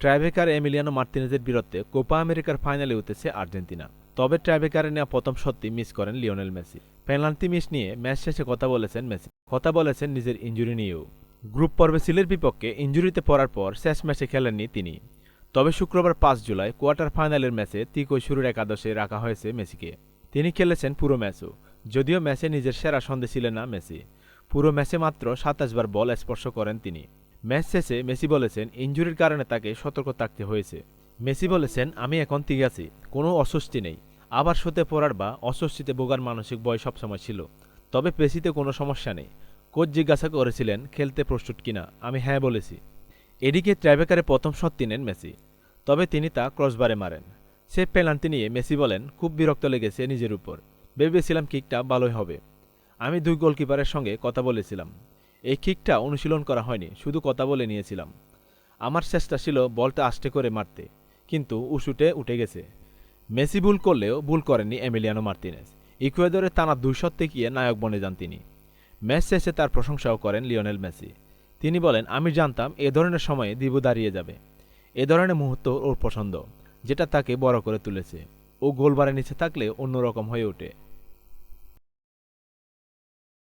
Tiebreaker Emiliano মার্তিনেজের বিরুদ্ধে Copa আমেরিকার ফাইনালে উঠেছে আর্জেন্টিনা। তবে ট্রাইবেকারে নেওয়া প্রথম সত্যি মিস করেন লিওনেল মেসি। পেনাল্টি মিস নিয়ে ম্যাচ শেষে কথা বলেছেন মেসি। কথা বলেছেন নিজের ইঞ্জুরি নিয়েও। গ্রুপ পর্বে সিলের বিপক্ষে ইঞ্জুরিতে পড়ার পর শেষ ম্যাচে খেলেননি তিনি। তবে শুক্রবার পাঁচ জুলাই কোয়ার্টার ফাইনালের ম্যাচে তিকই শুরুর একাদশে রাখা হয়েছে মেসিকে। তিনি খেলেছেন পুরো ম্যাচও। যদিও ম্যাচে নিজের সেরা সন্ধে ছিলেন না মেসি। পুরো ম্যাচে মাত্র সাতাশ বার বল স্পর্শ করেন তিনি। ম্যাচ শেষে মেসি বলেছেন ইঞ্জুরির কারণে তাকে সতর্ক থাকতে হয়েছে। মেসি বলেছেন, আমি এখন ঠিক আছি, কোনো অস্বস্তি নেই। আবার শোতে পড়ার বা অস্বস্তিতে ভোগার মানসিক ভয় সবসময় ছিল। তবে পেশিতে কোনো সমস্যা নেই। কোচ জিজ্ঞাসা করেছিলেন, খেলতে প্রস্তুত কিনা আমি হ্যাঁ বলেছি। এদিকে ট্রাইবেকারে প্রথম শট নেন মেসি, তবে তিনি তা ক্রসবারে মারেন। সে পেনাল্টি নিয়ে মেসি বলেন, খুব বিরক্ত লেগেছে নিজের উপর। ভেবেছিলাম কিকটা ভালোই হবে। আমি দুই গোলকিপারের সঙ্গে কথা বলেছিলাম। এই কিকটা অনুশীলন করা হয়নি, শুধু কথা বলে নিয়েছিলাম। আমার চেষ্টা ছিল বলটা আস্তে করে মারতে, কিন্তু উশুটে উঠে গেছে। মেসি ভুল করলেও ভুল করেননি এমিলিয়ানো মার্তিনেস। ইকুয়েদরে টানা শট গিয়ে নায়ক বনে যান তিনি। ম্যাচ শেষে তার প্রশংসাও করেন লিওনেল মেসি। তিনি বলেন, আমি জানতাম এ ধরনের সময়ে দিবু দাঁড়িয়ে যাবে। এ ধরনের মুহূর্ত ওর পছন্দ, যেটা তাকে বড় করে তুলেছে। ও গোলবারের নিচে থাকলে অন্যরকম হয়ে ওঠে।